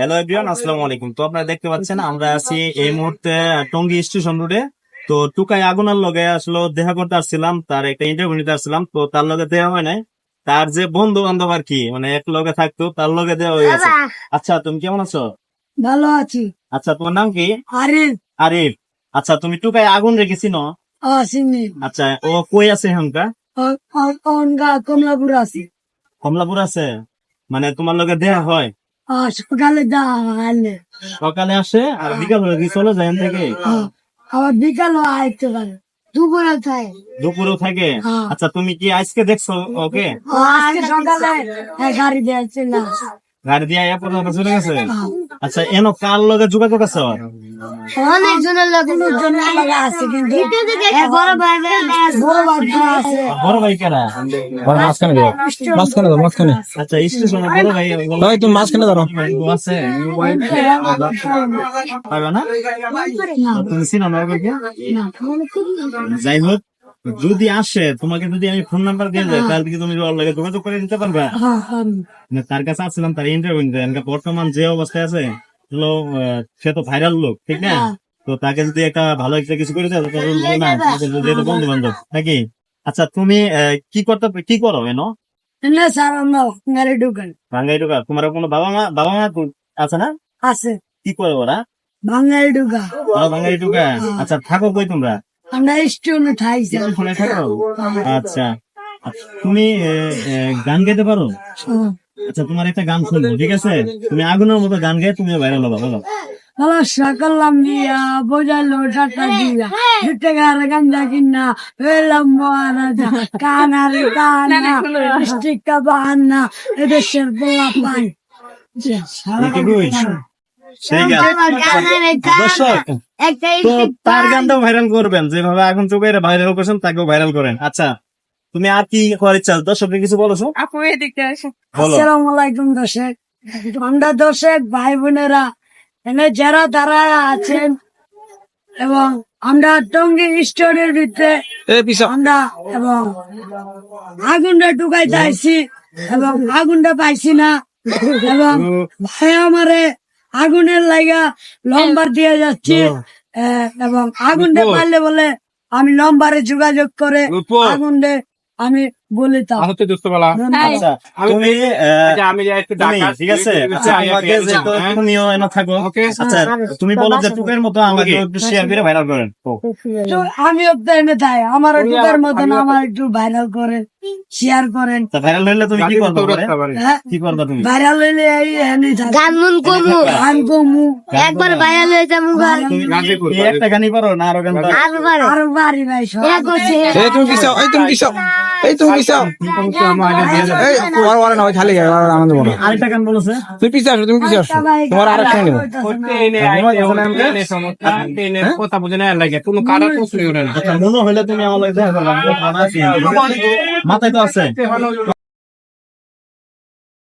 Hello everyone আসসালামু আলাইকুম। তো আপনারা দেখতে পাচ্ছেন আমরা আছি এই মুহূর্তে টঙ্গী স্টেশন রোডে। তো টুকাই আগুনের লগে আসলে দেখা করতে আসছিলাম তার একটা ইন্টারভিউ নিতে আসছিলাম। তো তার লগে দেওয়া হয় নাই। তার যে বন্ধু বান্ধব আর কি মানে এক লগে থাকতো তার লগে দেওয়া হয়ে গেছে। আচ্ছা তুমি কেমন আছো? ভালো আছি। আচ্ছা তোমার নাম কি? আরিফ। আরিফ। আচ্ছা তুমি টুকাই আগুন রেখেছি ন? আচ্ছা ও কই আছে অনগা কমলাপুর আছি। কমলাপুর আছে? মানে তোমার লগে দেয়া হয়? সকালে সকালে আসে আর বিকাল হয়ে গিয়ে চলে যায় থেকে আবার বিকাল আসতে পারে। দুপুরে থাকে। দুপুরেও থাকে? হ্যাঁ। আচ্ছা তুমি কি আজকে দেখছ ওকে? সকালে গাড়ি দিয়ে গাড়ি দিয়ে চলে গেছে? আচ্ছা এন কার লগে যোগাযোগ আছে? অনেক জনের লোক জনের লোক আছে কিন্তু বড় ভাই বড় ভাই আছে বড় ভাই কেনা মাঝখানে দাও মাঝখানে দাও মাঝখানে আচ্ছা স্টেশনে বড় ভাই ওই তুমি মাঝখানে ধরো আছে পাবে না তুমি চিনো না যাই হোক যদি আসে তোমাকে যদি আমি ফোন নাম্বার দিয়ে যাই তাহলে কি তুমি ওর লগে যোগাযোগ করে নিতে পারবে? হ্যাঁ, হ্যাঁ। মানে তার কাছে আসছিলাম তার ইন্টারভিউ নিতে। বর্তমান যে অবস্থায় আছে সে তো ভাইরাল লোক ঠিক না? তো তাকে যদি একটা ভালো একটা কিছু করে দেয় তাহলে বন্ধু বান্ধব নাকি? আচ্ছা তুমি কি করতে কি করো এনো? না স্যার আমরা ঢুকেন। ঢুকা? তোমার কোনো বাবা মা বাবা মা আছে না? আছে। কি করে ওরা? বাঙালি ঢুকা। ঢুকা? আচ্ছা থাকো কই তোমরা? আমরা ঠাইছি আচ্ছা আচ্ছা, তুমি গান গাইতে পারো? আচ্ছা তোমার একটা গান শুনব ঠিক আছে? তুমি আগুনের মতো গান গাই তুমি ভাইরাল হবা বলো। সকালাম দিয়া বোঝালো টাটা দিয়া। দুটো গারে গাঞ্জা কিনা পেলাম মহারাজা কানার কানা স্টিকা বাহান্না এদেশের পাই তো তার গানটাও ভাইরাল করবেন যেভাবে এখন চোখে ভাইরাল করছেন তাকেও ভাইরাল করেন। আচ্ছা তুমি আর কি করার ইচ্ছা দর্শককে কিছু বলো আপু এদিকে আসসালামু আলাইকুম দর্শক। আমরা দর্শক ভাই বোনেরা এখানে যারা দাঁড়ায় আছেন এবং আমরা টঙ্গি স্টোরের ভিতরে আমরা এবং আগুনটা ঢুকাইতে আইছি এবং আগুনটা পাইছি না। এবং ভাই আমারে আগুনের লাগা লম্বার দিয়ে যাচ্ছে এবং এবং আগুনটা পারলে বলে আমি লম্বারে যোগাযোগ করে আগুন আহ, আমি তুমি, ঠিক আছে? আমাকে যেহেতু তুমিও এনে থাকো ওকে। তুমি বলো যে টুকের মতো আমাকে একটু শেয়ার করে ভাইরাল করেন। আমিও তাই আমার ঢুকার মতন আমার একটু ভাইরাল করেন শেয়ার করেন। তা ভাইরাল হইলে তুমি কি করবে হ্যাঁ? কি করবে তুমি? ভাইরাল হইলে এই এনে থাকে গান মন কমু গান কমু একবার ভাইরাল হয়ে যাব গান তুমি একটা গানই পারো না আরও গান পারো? আরও বাড়ি। ভাই সব এই তুমি কিসাও এই তুমি কিসাও এই তুমি কিসাও এই ওর ওর না খালি গায়ে ওর আনন্দ আরেকটা গান বলেছে তুই পিছা আসো তুমি পিছে আসো। তোমার আর একটা কথা বুঝে না লাগে কোনো না। আচ্ছা মনে হইলে তুমি আমার মাথায় তো আছে।